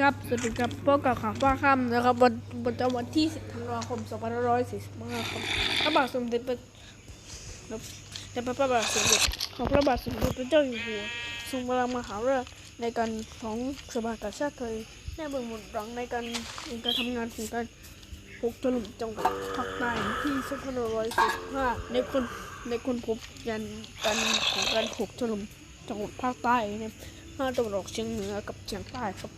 ครับ สวัสดีครับพบกับข่าวฟ้าค่ำนะครับวันวันจันทร์วันที่10ธันวาคม2545ครับพระบาทสมเด็จพระในพระบาทสมเด็จของพระบาทสมเด็จพระเจ้าอยู่หัวทรงพลังมหาราชในการของสภากาชาติไทยได้เบื้องหมุนหลังในการในการทำงานของการปกถล่มจังหวัดภาคใต้ที่2545ในคนในคนพบยันการของการปกถล่มจังหวัดภาคใต้ในภาคตะวันออกเฉียงเหนือกับเฉียงใต้ครับ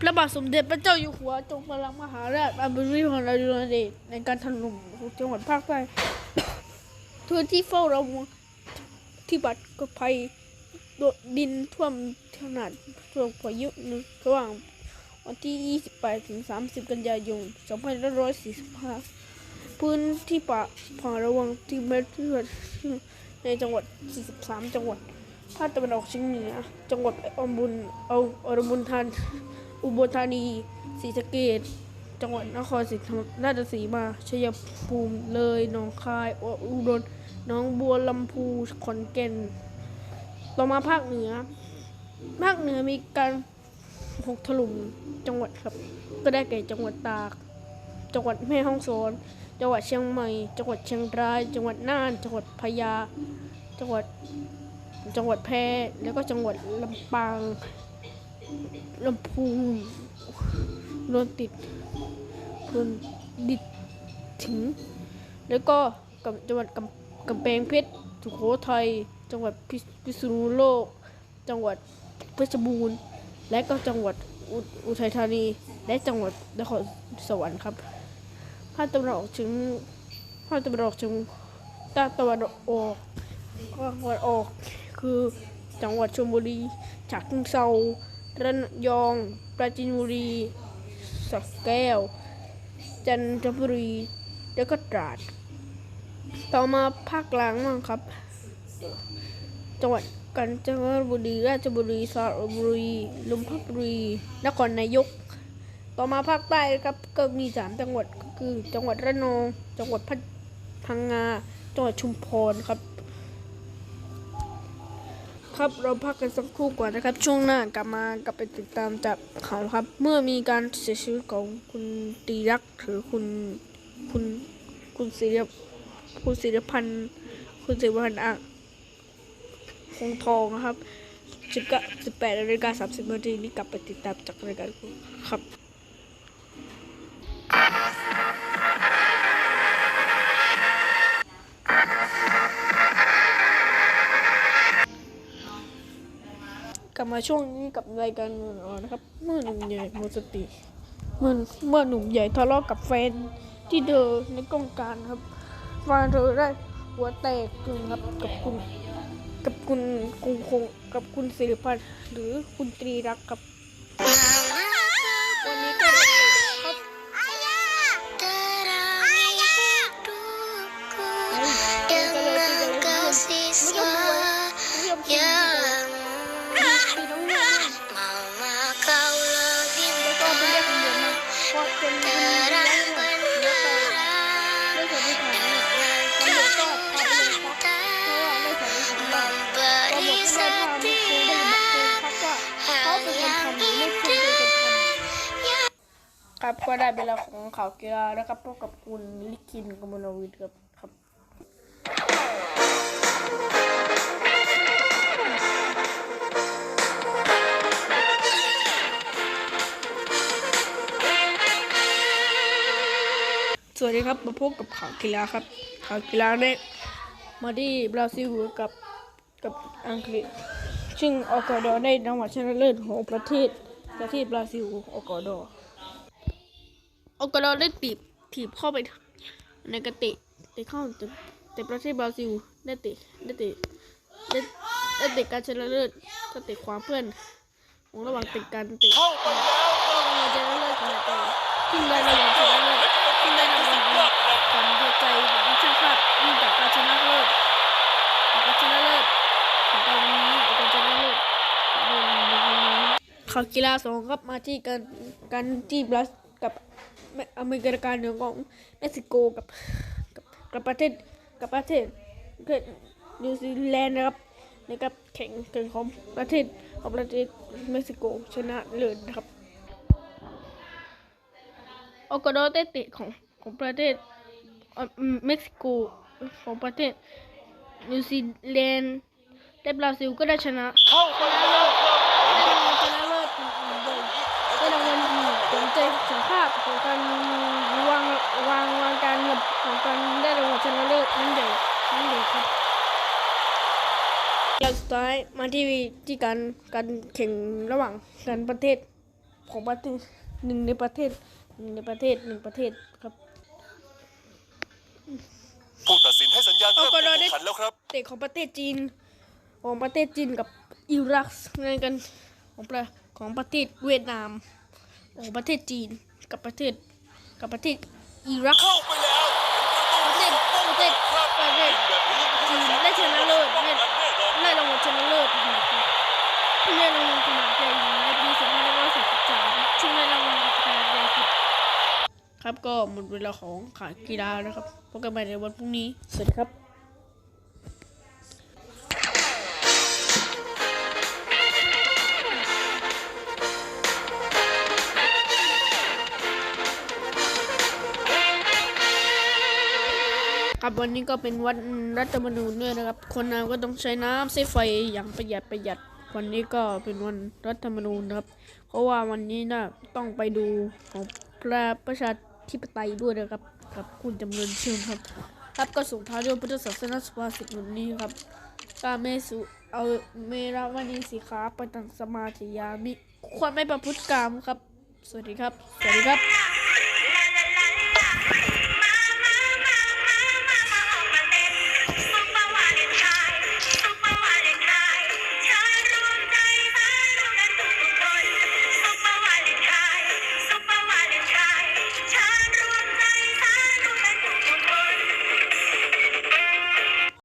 พระบาทสมเด็จพระเจ้าอยู่หัวทรงพลังมหาราชอาบุริพลอดุลเดชในการถล่มจังหวัดภาคใต้ทั่วที่เฝ้าระวังที่บัตรกับภัยโดดดินท่วมขนาดช่วงพายุระหว่างวันที่ 28 ถึง 30 กันยายน 2545 พื้นที่ป่าผ่าระวังที่เม็ดเลือดในจังหวัด 43 จังหวัด ภาคตะวันออกเฉียงเหนือ จังหวัดอมบุญเอาอรบุญทาน อุบลธานีศรีสะเกษจังหวัดนครศรีธรรมราชสีมา ชัยภูมิ เลย หนองคาย อุดรน้องบัวลำพูขอนแก่นต่อมาภาคเหนือ ภาคเหนือมีการหกถล่มจังหวัดครับ ก็ได้แก่จังหวัดตาก จังหวัดแม่ฮ่องสอน จังหวัดเชียงใหม่ จังหวัดเชียงราย จังหวัดน่าน จังหวัดพะยา จังหวัด จังหวัดแพร่ แล้วก็จังหวัดลำปาง ลำพูนโดนติดโดนดิดถึง แล้วก็กับจังหวัดกำแพงเพชรสุโขทัย จังหวัดพิษณุโลก จังหวัดเพชรบูรณ์ และก็จังหวัดอุทัยธานี และจังหวัดนครสวรรค์ครับภาคตะวันออกเฉียงภาคตะวันออกเฉียงต้ตะวันออกภาคตะวันออกคือจังหวัดชลบุรีฉะเชิงเทรา ระยอง ปราจีนบุรีสระแก้ว จันทบุรี แล้วก็ตราด ต่อมาภาคกลางบ้งครับ จังหวัดกาญจนบุรี ราชบุรีสระบุรี ลุมพับุรีนครนายก ต่อมาภาคใต้ครับก็มีสามจังหวัดก็คือ จังหวัดระนอง จังหวัดพังงา จังหวัดชุมพรครับ ครับเราพักกันสักครู่ก่อนนะครับ ช่วงหน้ากลับมากลับไปติดตามจากข่าครับ เมื่อมีการเสียชีวิตของคุณตีรักษ์หรือคุณคุณคุณศิริคุณศิริพันธ์คุณศิริพันธ์อะคงทองนะครับสิบเก้าสิบแปดนาฬิกาสามสิบนาทีนี้กลับไปติดตามจากรายการครับ มาช่วงนี้กับรายการเงินออนนะครับ เมื่อหนุ่มใหญ่หมดสติ เมื่อเมื่อหนุ่มใหญ่ทะเลาะกับแฟนที่เดินในกองการครับแฟนเธอได้หัวแตกกึ่งครับกับคุณ กับคุณกุงคงกับคุณศิริพันธ์หรือคุณตรีรักกับ ครับก็ได้เวลาของข่าวกีฬานะครับพบกับคุณลิคินกมลวิทย์ครับครับ สวัสดีครับมาพบกับข่าวกีฬาครับ ข่าวกีฬาได้มาที่บราซิลกับกับอังกฤษ ซึ่งออกอดอได้รางวัลชนะเลิศของประเทศประเทศบราซิลออกอดอ ออกอดได้ตีบถีบเข้าไปในกระเตะเตะเข้าแต่ประเทศบราซิลได้เตะได้เตะได้ได้เตะการชนะเลิศก็เตะความเพื่อนของระหว่างเตะการเตะรางวัลชนะเลิศของเราที่ได้รางวัลชนะเลิศที่ได้รางวัลของหัวใจของช่างภาพยิ่งจากการชนะเลิศการชนะเลิศของการนี้การชนะเลิศข่าวกีฬาสองครับมาที่การการที่บรัสกับ อเมริกาเหนือของเม็กซิโกกับกับกับประเทศกับประเทศประเทศนิวซีแลนด์นะครับในกับแข่งแข่งของประเทศของประเทศเม็กซิโกชนะเลิศนะครับโอกโดได้เตะของของประเทศเอ่อเม็กซิโกของประเทศนิวซีแลนด์และบราซิลก็ได้ชนะ ใจสัมภาษณ์ของการวางวางวางการเงินของการได้รางวัลชนะเลิศนั่นเดียวนั่นเดียวครับแล้วสุดท้ายมาที่ที่การการแข่งระหว่างการประเทศของประเทศหนึ่งในประเทศหนึ่งในประเทศหนึ่งประเทศครับผู้ตัดสินให้สัญญาณเริ่มเอาก็การได้แข่งขันแล้วครับเตะของประเทศจีน ของประเทศจีนกับอิรักในกันของประของประเทศเวียดนาม ของประเทศจีนกับประเทศกับประเทศอิรักเข้าไปแล้วประเทศประเทศครับประเทศแบบนี้จีนได้ชนะเลิศได้แน่นอนได้รางวัลชนะเลิศนะครับได้รางวัลขนาดใหญ่ในปี2543ซึ่งได้รางวัลขนาดใหญ่สุดครับก็หมดเวลาของขายกีฬาแล้วครับพบกันใหม่ในวันพรุ่งนี้สวัสดีครับ วันนี้ก็เป็นวันรัฐธรรมนูญด้วยนะครับ คนน้ำก็ต้องใช้น้ำใช้ไฟอย่างประหยัดประหยัด วันนี้ก็เป็นวันรัฐธรรมนูญนะครับ เพราะว่าวันนี้นะต้องไปดูของพระประชาธิปไตยด้วยนะครับกับคุณจำเริญเชิญครับ ครับก็ส่งท้ายด้วยพุทธศาสนาสุภาษิตวันนี้ครับกาเมสุเอาเมราวณีสิขาปตังสมาธิยามิควรไม่ประพฤติกรรมครับ สวัสดีครับ สวัสดีครับ